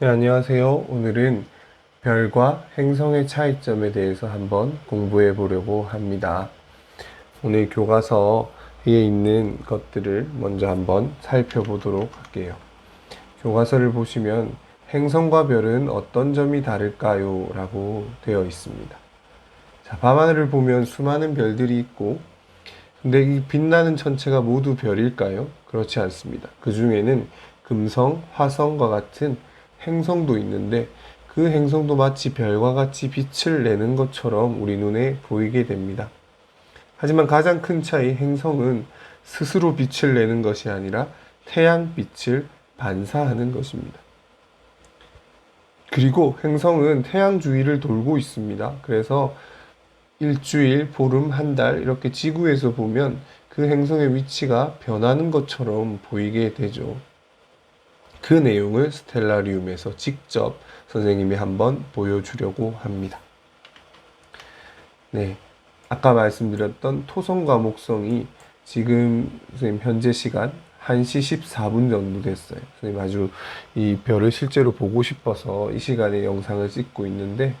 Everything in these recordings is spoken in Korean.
네, 안녕하세요. 오늘은 별과 행성의 차이점에 대해서 한번 공부해 보려고 합니다. 오늘 교과서에 있는 것들을 먼저 한번 살펴보도록 할게요. 교과서를 보시면 행성과 별은 어떤 점이 다를까요? 라고 되어 있습니다. 자, 밤하늘을 보면 수많은 별들이 있고, 근데 이 빛나는 천체가 모두 별일까요? 그렇지 않습니다. 그 중에는 금성, 화성과 같은 행성도 있는데 그 행성도 마치 별과 같이 빛을 내는 것처럼 우리 눈에 보이게 됩니다. 하지만 가장 큰 차이 행성은 스스로 빛을 내는 것이 아니라 태양빛을 반사하는 것입니다. 그리고 행성은 태양 주위를 돌고 있습니다. 그래서 일주일, 보름, 한 달 이렇게 지구에서 보면 그 행성의 위치가 변하는 것처럼 보이게 되죠. 그 내용을 스텔라리움에서 직접 선생님이 한번 보여주려고 합니다. 네. 아까 말씀드렸던 토성과 목성이 지금 선생님 현재 시간 1시 14분 정도 됐어요. 선생님 아주 이 별을 실제로 보고 싶어서 이 시간에 영상을 찍고 있는데,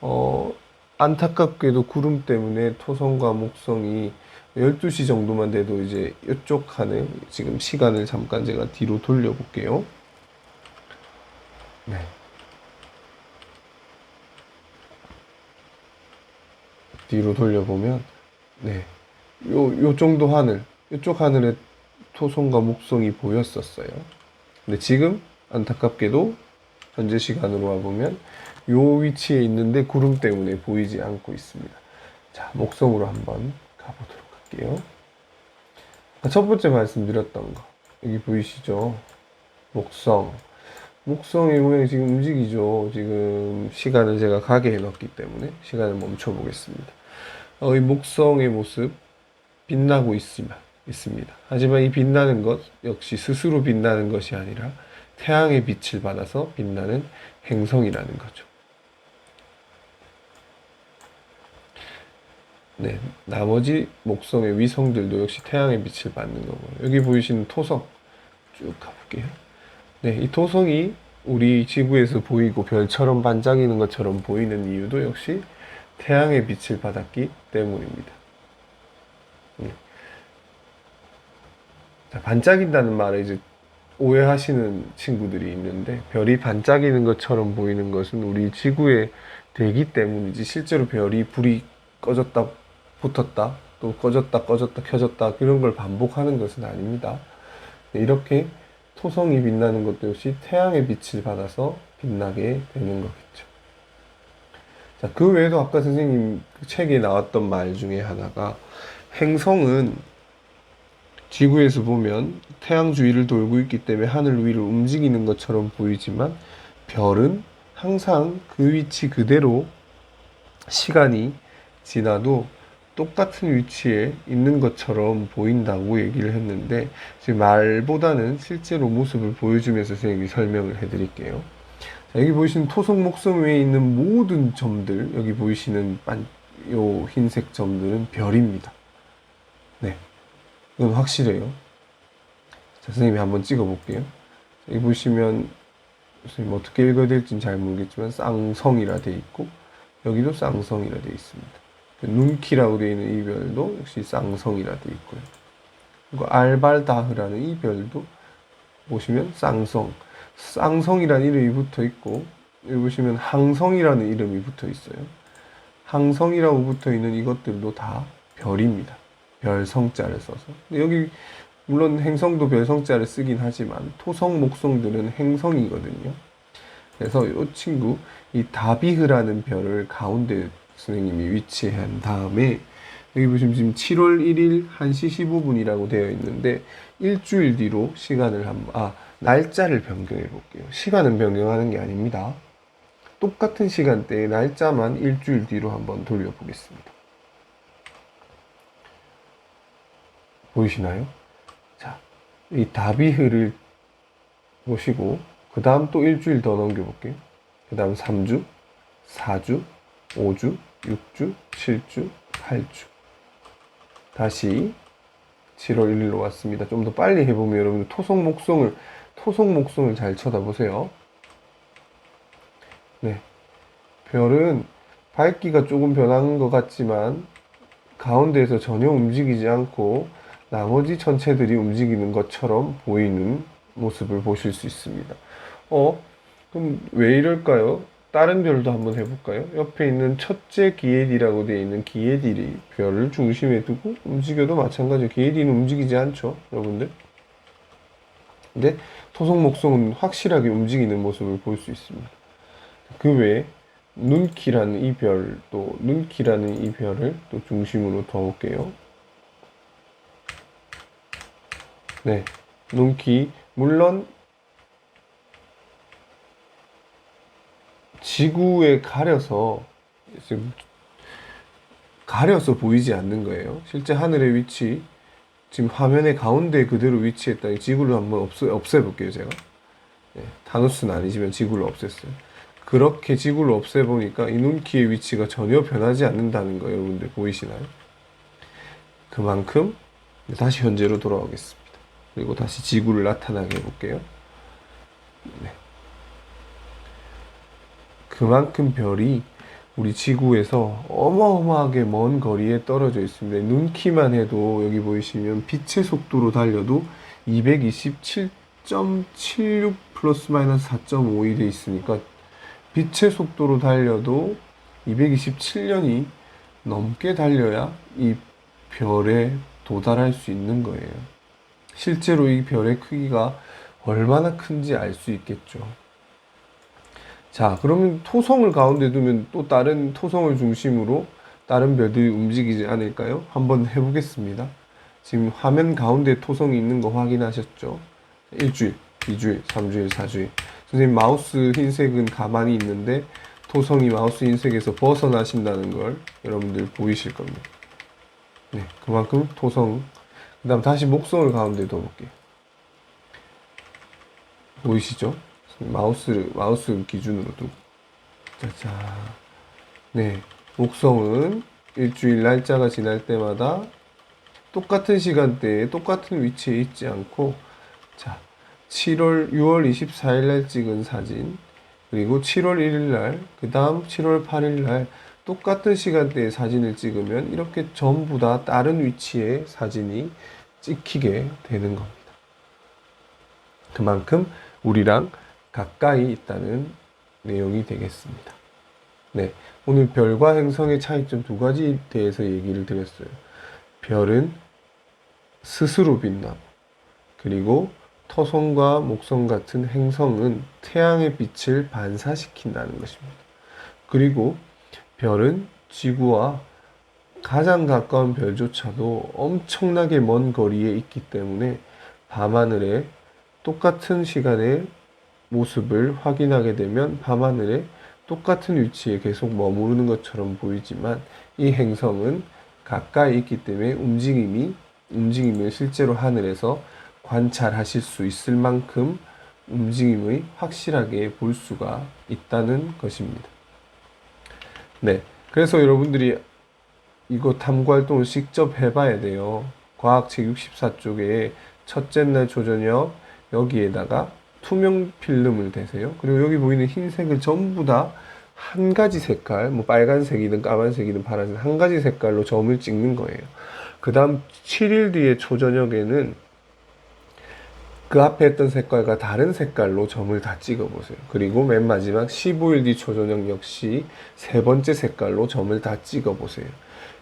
어, 안타깝게도 구름 때문에 토성과 목성이 12시 정도만 돼도 이제 이쪽 하늘, 지금 시간을 잠깐 제가 뒤로 돌려볼게요. 네. 뒤로 돌려보면, 네. 요, 요 정도 하늘, 이쪽 하늘에 토성과 목성이 보였었어요. 근데 지금 안타깝게도 현재 시간으로 와보면 요 위치에 있는데 구름 때문에 보이지 않고 있습니다. 자, 목성으로 한번 가보도록 할게요. 첫 번째 말씀드렸던 거. 여기 보이시죠? 목성. 목성의 모양이 지금 움직이죠. 지금 시간을 제가 가게 해놨기 때문에 시간을 멈춰 보겠습니다. 어, 이 목성의 모습 빛나고 있습니다. 있습니다. 하지만 이 빛나는 것 역시 스스로 빛나는 것이 아니라 태양의 빛을 받아서 빛나는 행성이라는 거죠. 네, 나머지 목성의 위성들도 역시 태양의 빛을 받는 거고요. 여기 보이시는 토성 쭉 가볼게요. 네, 이 토성이 우리 지구에서 보이고 별처럼 반짝이는 것처럼 보이는 이유도 역시 태양의 빛을 받았기 때문입니다. 네. 자, 반짝인다는 말을 이제 오해하시는 친구들이 있는데 별이 반짝이는 것처럼 보이는 것은 우리 지구의 대기 때문이지 실제로 별이 불이 꺼졌다 붙었다 또 꺼졌다 꺼졌다 켜졌다 이런 걸 반복하는 것은 아닙니다. 네, 이렇게 토성이 빛나는 것도 역시 태양의 빛을 받아서 빛나게 되는 거겠죠. 자, 그 외에도 아까 선생님 그 책에 나왔던 말 중에 하나가 행성은 지구에서 보면 태양 주위를 돌고 있기 때문에 하늘 위를 움직이는 것처럼 보이지만 별은 항상 그 위치 그대로 시간이 지나도 똑같은 위치에 있는 것처럼 보인다고 얘기를 했는데 지금 말보다는 실제로 모습을 보여주면서 선생님이 설명을 해드릴게요. 자, 여기 보이시는 토속 목성 위에 있는 모든 점들 여기 보이시는 반, 요 흰색 점들은 별입니다. 네, 이건 확실해요. 자, 선생님이 한번 찍어볼게요. 여기 보시면 선생님 어떻게 읽어야 될지는 잘 모르겠지만 쌍성이라 돼 있고 여기도 쌍성이라 돼 있습니다. 눈키라고 되어 있는 이 별도 역시 쌍성이라 되어 있고요. 그리고 알발다흐라는 이 별도 보시면 쌍성, 쌍성이라는 이름이 붙어 있고 여기 보시면 항성이라는 이름이 붙어 있어요. 항성이라고 붙어 있는 이것들도 다 별입니다. 별성자를 써서. 여기 물론 행성도 별성자를 쓰긴 하지만 토성, 목성들은 행성이거든요. 그래서 이 친구 이 다비흐라는 별을 가운데 선생님이 위치한 다음에 여기 보시면 지금 7월 1일 1시 15분이라고 되어 있는데 일주일 뒤로 시간을 한번 아 날짜를 변경해 볼게요. 시간은 변경하는 게 아닙니다. 똑같은 시간대에 날짜만 일주일 뒤로 한번 돌려보겠습니다. 보이시나요? 자, 이 다비흐를 보시고 그 다음 또 일주일 더 넘겨볼게요. 그 다음 3주, 4주, 5주, 6주, 7주, 8주. 다시 7월 1일로 왔습니다. 좀 더 빨리 해보면 여러분들 토속 목성을, 토속 목성을 잘 쳐다보세요. 네. 별은 밝기가 조금 변한 것 같지만 가운데에서 전혀 움직이지 않고 나머지 천체들이 움직이는 것처럼 보이는 모습을 보실 수 있습니다. 어? 그럼 왜 이럴까요? 다른 별도 한번 해볼까요? 옆에 있는 첫째 기에디라고 되어 있는 기에디리 별을 중심에 두고 움직여도 마찬가지로 기에디는 움직이지 않죠, 여러분들? 근데 토성 목성은 확실하게 움직이는 모습을 볼 수 있습니다. 그 외에 눈키라는 이 별, 또 눈키라는 이 별을 또 중심으로 둬볼게요. 네, 눈키. 물론 지구에 가려서 지금 가려서 보이지 않는 거예요. 실제 하늘의 위치 지금 화면의 가운데 그대로 위치했다. 지구를 한번 없애, 없애볼게요, 제가. 네, 타노스는 아니지만 지구를 없앴어요. 그렇게 지구를 없애보니까 이 눈키의 위치가 전혀 변하지 않는다는 거 여러분들 보이시나요? 그만큼 다시 현재로 돌아오겠습니다. 그리고 다시 지구를 나타나게 해볼게요. 네. 그만큼 별이 우리 지구에서 어마어마하게 먼 거리에 떨어져 있습니다. 눈키만 해도 여기 보이시면 빛의 속도로 달려도 227.76 플러스 마이너스 4.52돼 있으니까 빛의 속도로 달려도 227년이 넘게 달려야 이 별에 도달할 수 있는 거예요. 실제로 이 별의 크기가 얼마나 큰지 알 수 있겠죠. 자, 그러면 토성을 가운데 두면 또 다른 토성을 중심으로 다른 별들이 움직이지 않을까요? 한번 해보겠습니다. 지금 화면 가운데 토성이 있는 거 확인하셨죠? 일주일, 이주일, 삼주일, 사주일. 선생님 마우스 흰색은 가만히 있는데 토성이 마우스 흰색에서 벗어나신다는 걸 여러분들 보이실 겁니다. 네, 그만큼 토성. 그 다음 다시 목성을 가운데 둬볼게요. 보이시죠? 마우스 기준으로 두고. 자자. 네. 목성은 일주일 날짜가 지날 때마다 똑같은 시간대에 똑같은 위치에 있지 않고, 자, 7월, 6월 24일 날 찍은 사진, 그리고 7월 1일 날, 그 다음 7월 8일 날, 똑같은 시간대에 사진을 찍으면 이렇게 전부 다 다른 위치에 사진이 찍히게 되는 겁니다. 그만큼 우리랑 가까이 있다는 내용이 되겠습니다. 네. 오늘 별과 행성의 차이점 두 가지에 대해서 얘기를 드렸어요. 별은 스스로 빛나고, 그리고 토성과 목성 같은 행성은 태양의 빛을 반사시킨다는 것입니다. 그리고 별은 지구와 가장 가까운 별조차도 엄청나게 먼 거리에 있기 때문에 밤하늘에 똑같은 시간에 모습을 확인하게 되면 밤하늘에 똑같은 위치에 계속 머무르는 것처럼 보이지만 이 행성은 가까이 있기 때문에 움직임이 움직임을 실제로 하늘에서 관찰하실 수 있을 만큼 움직임을 확실하게 볼 수가 있다는 것입니다. 네. 그래서 여러분들이 이거 탐구 활동을 직접 해봐야 돼요. 과학책 64쪽에 첫째 날 조저녁 여기에다가 투명 필름을 대세요. 그리고 여기 보이는 흰색을 전부 다 한 가지 색깔, 뭐 빨간색이든 까만색이든 파란색 한 가지 색깔로 점을 찍는 거예요. 그 다음 7일 뒤에 초저녁에는 그 앞에 했던 색깔과 다른 색깔로 점을 다 찍어 보세요. 그리고 맨 마지막 15일 뒤 초저녁 역시 세 번째 색깔로 점을 다 찍어 보세요.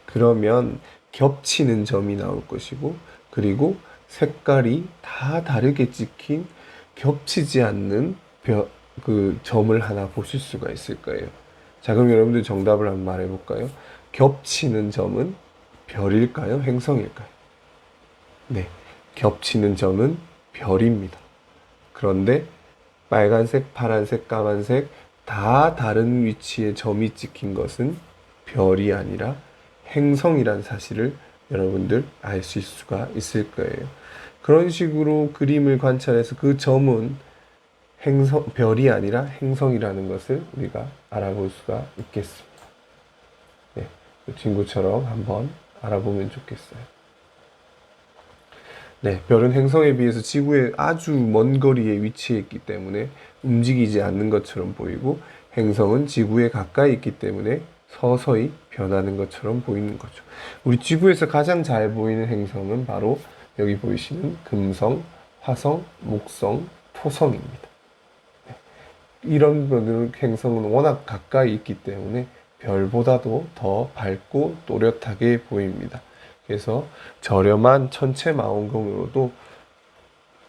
그러면 겹치는 점이 나올 것이고, 그리고 색깔이 다 다르게 찍힌 겹치지 않는 벼, 그 점을 하나 보실 수가 있을 거예요. 자, 그럼 여러분들 정답을 한번 말해 볼까요? 겹치는 점은 별일까요? 행성일까요? 네. 겹치는 점은 별입니다. 그런데 빨간색, 파란색, 까만색 다 다른 위치에 점이 찍힌 것은 별이 아니라 행성이란 사실을 여러분들 알 수 있을 수가 있을 거예요. 그런 식으로 그림을 관찰해서 그 점은 행성, 별이 아니라 행성이라는 것을 우리가 알아볼 수가 있겠습니다. 네, 그 친구처럼 한번 알아보면 좋겠어요. 네, 별은 행성에 비해서 지구에 아주 먼 거리에 위치해 있기 때문에 움직이지 않는 것처럼 보이고 행성은 지구에 가까이 있기 때문에 서서히 변하는 것처럼 보이는 거죠. 우리 지구에서 가장 잘 보이는 행성은 바로 여기 보이시는 금성, 화성, 목성, 토성입니다. 네. 이런 행성은 워낙 가까이 있기 때문에 별보다도 더 밝고 또렷하게 보입니다. 그래서 저렴한 천체 망원경으로도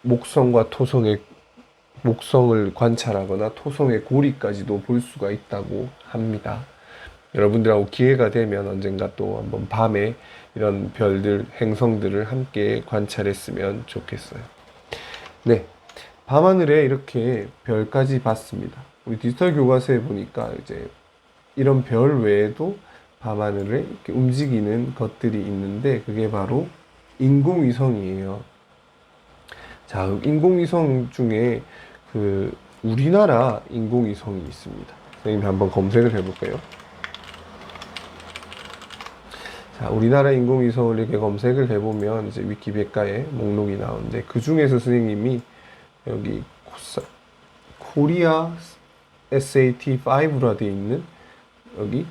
목성과 토성의 목성을 관찰하거나 토성의 고리까지도 볼 수가 있다고 합니다. 여러분들하고 기회가 되면 언젠가 또 한번 밤에 이런 별들, 행성들을 함께 관찰했으면 좋겠어요. 네. 밤하늘에 이렇게 별까지 봤습니다. 우리 디지털 교과서에 보니까 이제 이런 별 외에도 밤하늘에 이렇게 움직이는 것들이 있는데 그게 바로 인공위성이에요. 자, 인공위성 중에 그 우리나라 인공위성이 있습니다. 선생님이 한번 검색을 해볼까요? 자, 우리나라 인공위성을 이렇게 검색을 해보면 이제 위키백과에 목록이 나오는데 그 중에서 선생님이 여기 코사, 코리아 SAT5라 되어 있는 여기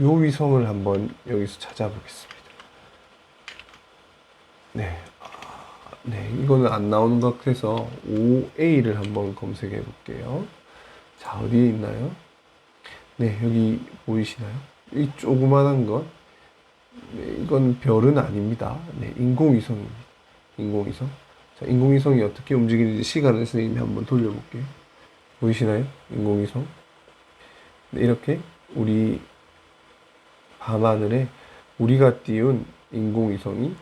요 위성을 한번 여기서 찾아보겠습니다. 네. 아, 네, 이거는 안 나오는 것 같아서 5A를 한번 검색해 볼게요. 자, 어디에 있나요? 네, 여기 보이시나요? 이 조그만한 것. 네, 이건 별은 아닙니다. 네, 인공위성입니다. 인공위성. 자, 인공위성이 어떻게 움직이는지 시간을 선생님이 한번 돌려볼게요. 보이시나요? 인공위성. 네, 이렇게 우리 밤하늘에 우리가 띄운 인공위성이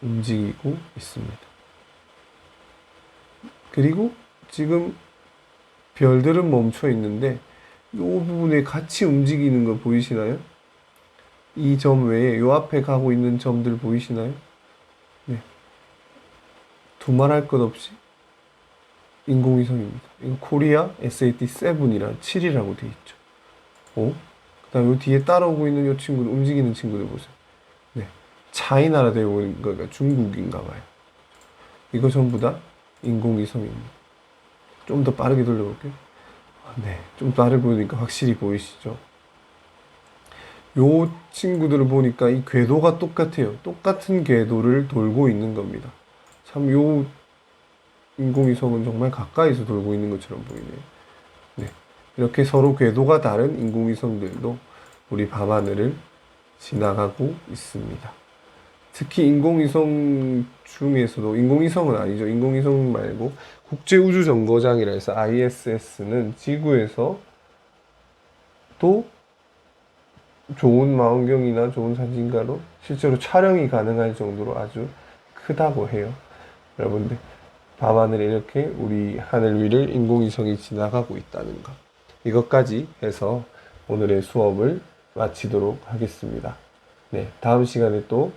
움직이고 있습니다. 그리고 지금 별들은 멈춰 있는데 이 부분에 같이 움직이는 거 보이시나요? 이 점 외에 요 앞에 가고 있는 점들 보이시나요? 네. 두말할 것 없이 인공위성입니다. 이거 코리아 SAT-7이란 7이라고 되어 있죠. 오? 그 다음 요 뒤에 따라오고 있는 요 친구들, 움직이는 친구들 보세요. 네. 차이나라 되어 보이는 거가 중국인가 봐요. 이거 전부 다 인공위성입니다. 좀 더 빠르게 돌려볼게요. 아, 네. 좀 빠르게 보니까 확실히 보이시죠? 요 친구들을 보니까 이 궤도가 똑같아요. 똑같은 궤도를 돌고 있는 겁니다. 참 요 인공위성은 정말 가까이서 돌고 있는 것처럼 보이네요. 네. 이렇게 서로 궤도가 다른 인공위성들도 우리 밤하늘을 지나가고 있습니다. 특히 인공위성 중에서도 인공위성은 아니죠. 인공위성 말고 국제우주정거장이라 해서 ISS는 지구에서 또 좋은 망원경이나 좋은 사진가로 실제로 촬영이 가능할 정도로 아주 크다고 해요. 여러분들 밤하늘에 이렇게 우리 하늘 위를 인공위성이 지나가고 있다는 것. 이것까지 해서 오늘의 수업을 마치도록 하겠습니다. 네, 다음 시간에 또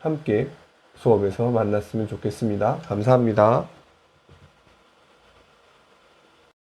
함께 수업에서 만났으면 좋겠습니다. 감사합니다.